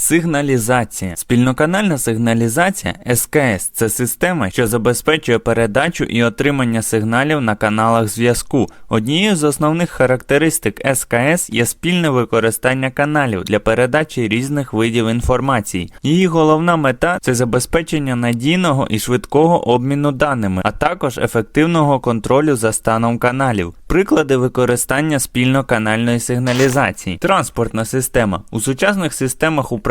Сигналізація. Спільноканальна сигналізація СКС це система, що забезпечує передачу і отримання сигналів на каналах зв'язку. Однією з основних характеристик СКС є спільне використання каналів для передачі різних видів інформації. Її головна мета це забезпечення надійного і швидкого обміну даними, а також ефективного контролю за станом каналів. Приклади використання спільноканальної сигналізації. Транспортна система. У сучасних системах управління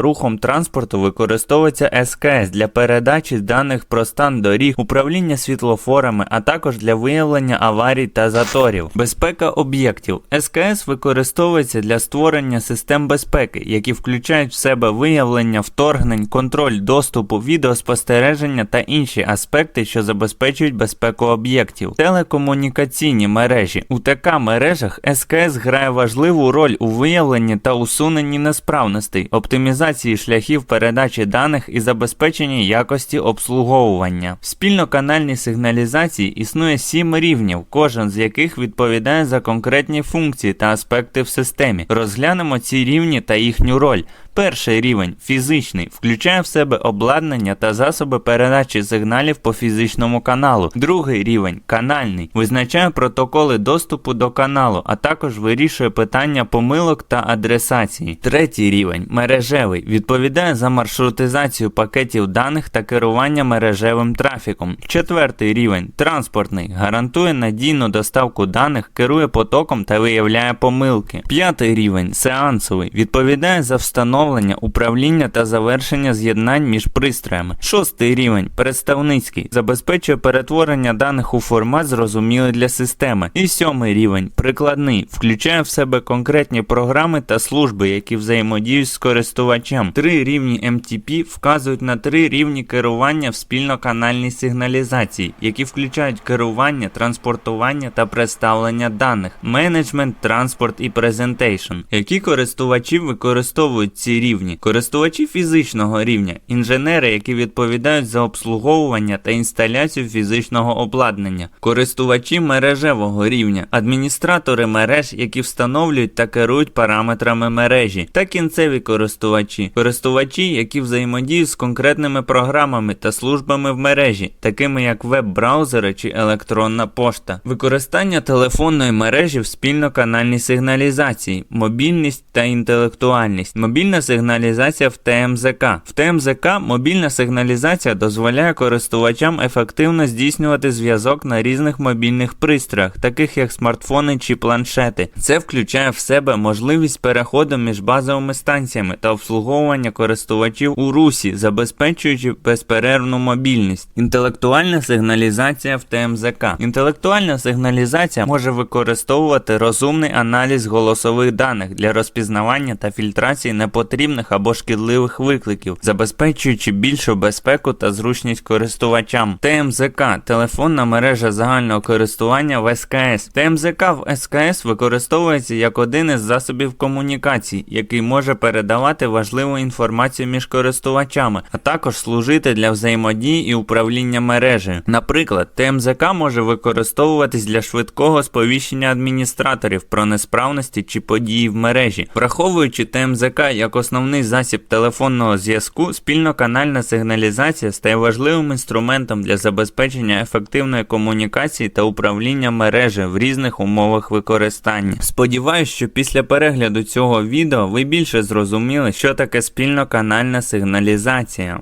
рухом транспорту використовується СКС для передачі даних про стан доріг, управління світлофорами, а також для виявлення аварій та заторів. Безпека об'єктів. СКС використовується для створення систем безпеки, які включають в себе виявлення вторгнень, контроль доступу, відеоспостереження та інші аспекти, що забезпечують безпеку об'єктів. Телекомунікаційні мережі. У ТК мережах СКС грає важливу роль у виявленні та усуненні несправностей, оптимізації шляхів передачі даних і забезпечення якості обслуговування. В спільноканальній сигналізації існує сім рівнів, кожен з яких відповідає за конкретні функції та аспекти в системі. Розглянемо ці рівні та їхню роль. Перший рівень фізичний включає в себе обладнання та засоби передачі сигналів по фізичному каналу. Другий рівень канальний визначає протоколи доступу до каналу, а також вирішує питання помилок та адресації. Третій рівень мережевий відповідає за маршрутизацію пакетів даних та керування мережевим трафіком. Четвертий рівень транспортний гарантує надійну доставку даних, керує потоком та виявляє помилки. П'ятий рівень сеансовий відповідає за встановлення, управління та завершення з'єднань між пристроями. Шостий рівень представницький забезпечує перетворення даних у формат зрозумілий для системи. І сьомий рівень прикладний включає в себе конкретні програми та служби, які взаємодіють з користувачем. Три рівні MTP вказують на три рівні керування в спільноканальній сигналізації, які включають керування, транспортування та представлення даних, менеджмент, транспорт і презентейшн. Які користувачі використовують ці рівні? Користувачі фізичного рівня, інженери, які відповідають за обслуговування та інсталяцію фізичного обладнання, користувачі мережевого рівня, адміністратори мереж, які встановлюють та керують параметрами мережі, та кінцеві користувачі, користувачі, які взаємодіють з конкретними програмами та службами в мережі, такими як веб-браузери чи електронна пошта, використання телефонної мережі в спільноканальній сигналізації, мобільність та інтелектуальність, мобільна сигналізація в ТМЗК. В ТМЗК мобільна сигналізація дозволяє користувачам ефективно здійснювати зв'язок на різних мобільних пристроях, таких як смартфони чи планшети. Це включає в себе можливість переходу між базовими станціями та обслуговування користувачів у русі, забезпечуючи безперервну мобільність. Інтелектуальна сигналізація в ТМЗК. Інтелектуальна сигналізація може використовувати розумний аналіз голосових даних для розпізнавання та фільтрації непотрібних або шкідливих викликів, забезпечуючи більшу безпеку та зручність користувачам. ТМЗК телефонна мережа загального користування в СКС. ТМЗК в СКС використовується як один із засобів комунікацій, який може передавати важливу інформацію між користувачами, а також служити для взаємодії і управління мережею. Наприклад, ТМЗК може використовуватись для швидкого сповіщення адміністраторів про несправності чи події в мережі, враховуючи ТМЗК як основний засіб телефонного зв'язку, спільноканальна сигналізація стає важливим інструментом для забезпечення ефективної комунікації та управління мережі в різних умовах використання. Сподіваюсь, що після перегляду цього відео ви більше зрозуміли, що таке спільноканальна сигналізація.